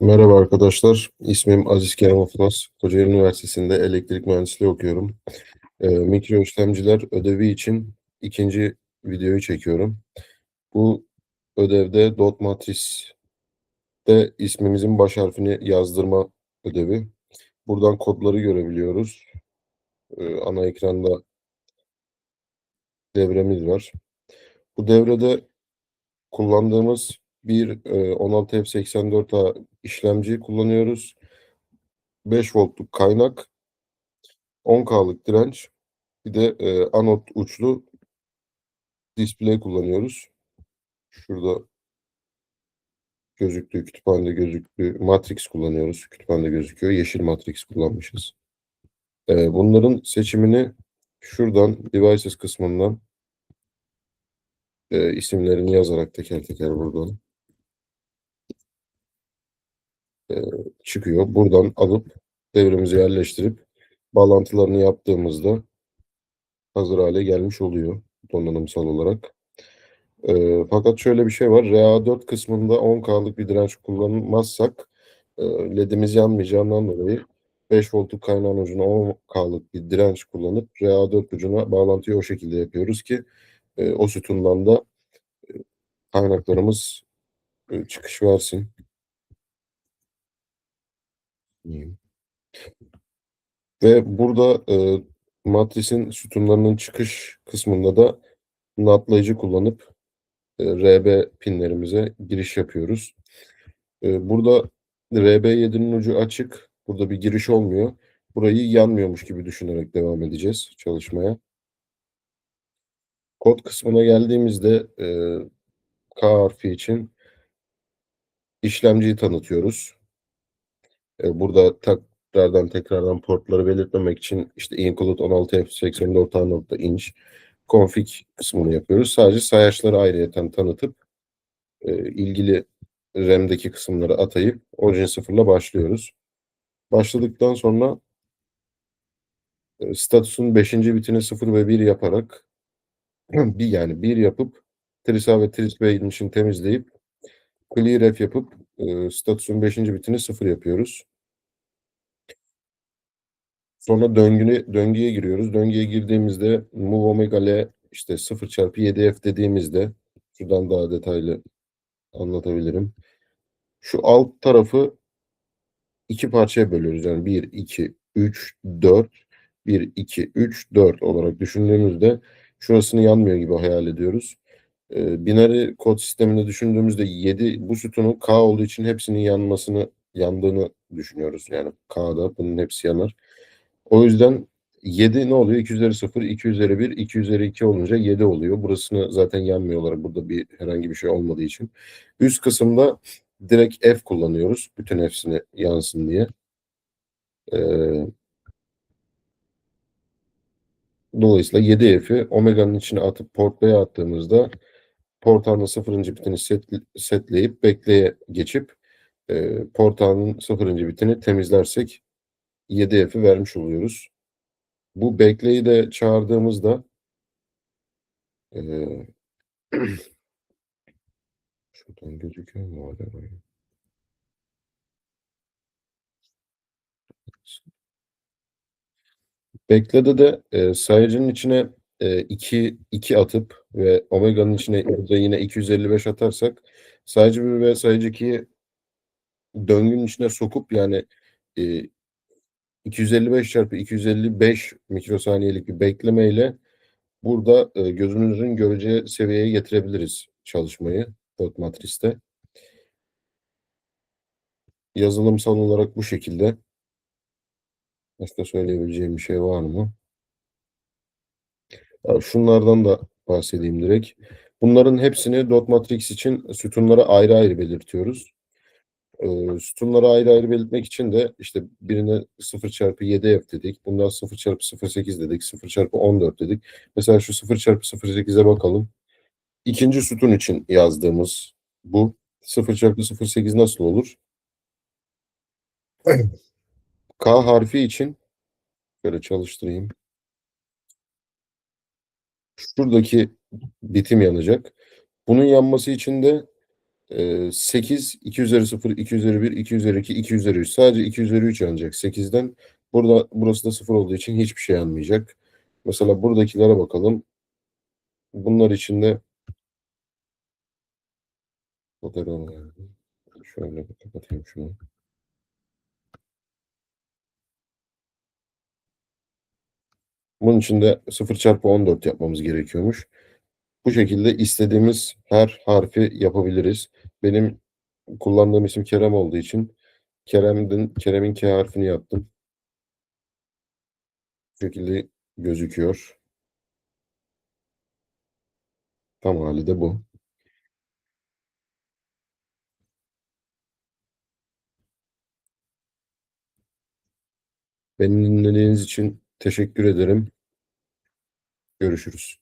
Merhaba arkadaşlar. İsmim Aziz Kerem Oflas. Kocaeli Üniversitesi'nde elektrik mühendisliği okuyorum. Ee, mikro işlemciler ödevi için ikinci videoyu çekiyorum. Bu ödevde dot matris'te ismimizin baş harfini yazdırma ödevi. Buradan kodları görebiliyoruz. Ee, ana ekranda devremiz var. Bu devrede kullandığımız bir e, 16F84A işlemci kullanıyoruz. 5 voltluk kaynak, 10K'lık direnç, bir de e, anot uçlu display kullanıyoruz. Şurada gözüktüğü, kütüphanede gözüktüğü matrix kullanıyoruz. Kütüphanede gözüküyor. Yeşil matrix kullanmışız. E, bunların seçimini şuradan devices kısmından e, isimlerini yazarak teker teker buradan e, çıkıyor. Buradan alıp devremize yerleştirip bağlantılarını yaptığımızda hazır hale gelmiş oluyor donanımsal olarak. E, fakat şöyle bir şey var. RA4 kısmında 10K'lık bir direnç kullanmazsak e, LED'imiz yanmayacağından dolayı 5 voltluk kaynağın ucuna 10K'lık bir direnç kullanıp RA4 ucuna bağlantıyı o şekilde yapıyoruz ki e, o sütundan da e, kaynaklarımız e, çıkış versin. Ve burada e, matrisin sütunlarının çıkış kısmında da natlayıcı kullanıp e, RB pinlerimize giriş yapıyoruz. E, burada RB7'nin ucu açık. Burada bir giriş olmuyor. Burayı yanmıyormuş gibi düşünerek devam edeceğiz çalışmaya. Kod kısmına geldiğimizde e, K harfi için işlemciyi tanıtıyoruz. E, burada tekrardan tekrardan portları belirtmemek için işte include 16F84A.inch config kısmını yapıyoruz. Sadece sayaçları ayrıyeten tanıtıp e, ilgili RAM'deki kısımları atayıp orijin sıfırla başlıyoruz. Başladıktan sonra e, statüsün 5. bitini 0 ve 1 yaparak bir yani 1 yapıp Trisa ve Tris için temizleyip clear F yapıp e, statüsün 5. bitini 0 yapıyoruz. Sonra döngüne, döngüye giriyoruz. Döngüye girdiğimizde move omega L işte 0 çarpı 7F dediğimizde şuradan daha detaylı anlatabilirim. Şu alt tarafı iki parçaya bölüyoruz. Yani 1, 2, 3, 4, 1, 2, 3, 4 olarak düşündüğümüzde şurasını yanmıyor gibi hayal ediyoruz. Binary kod sisteminde düşündüğümüzde 7 bu sütunun K olduğu için hepsinin yanmasını yandığını düşünüyoruz. Yani K'da bunun hepsi yanar. O yüzden 7 ne oluyor? 2 üzeri 0, 2 üzeri 1, 2 üzeri 2 olunca 7 oluyor. Burasını zaten yanmıyor olarak burada bir herhangi bir şey olmadığı için. Üst kısımda direkt F kullanıyoruz. Bütün hepsini yansın diye. Ee, dolayısıyla 7F'i Omega'nın içine atıp portlaya attığımızda portanın 0. bitini set, setleyip bekleye geçip e, portanın 0. bitini temizlersek 7F'i vermiş oluyoruz. Bu bekleyi de çağırdığımızda e, şuradan gözüküyor mu acaba? Beklede de e, sayacının içine 2 e, 2 atıp ve omega'nın içine burada yine 255 atarsak sayıcı 1 ve sayıcı 2'yi döngünün içine sokup yani e, 255 çarpı 255 mikrosaniyelik bir beklemeyle burada e, gözünüzün göreceği seviyeye getirebiliriz çalışmayı dot matriste. Yazılımsal olarak bu şekilde. Başka söyleyebileceğim bir şey var mı? Şunlardan da bahsedeyim direkt. Bunların hepsini dot matrix için sütunlara ayrı ayrı belirtiyoruz. E, sütunları ayrı ayrı belirtmek için de işte birine 0 çarpı 7 f dedik. Bundan 0 çarpı 0.8 dedik. 0 çarpı 14 dedik. Mesela şu 0 çarpı 0.8'e bakalım. İkinci sütun için yazdığımız bu. 0 çarpı 0.8 nasıl olur? K harfi için şöyle çalıştırayım. Şuradaki bitim yanacak. Bunun yanması için de 8, 2 üzeri 0, 2 üzeri 1, 2 üzeri 2, 2 üzeri 3. Sadece 2 üzeri 3 yanacak 8'den. Burada burası da 0 olduğu için hiçbir şey yanmayacak. Mesela buradakilere bakalım. Bunlar içinde Şöyle bir kapatayım şunu. Bunun için de 0 çarpı 14 yapmamız gerekiyormuş. Bu şekilde istediğimiz her harfi yapabiliriz. Benim kullandığım isim Kerem olduğu için Kerem'in Kerem'in K harfini yaptım. Bu şekilde gözüküyor. Tam hali de bu. Beni dinlediğiniz için teşekkür ederim. Görüşürüz.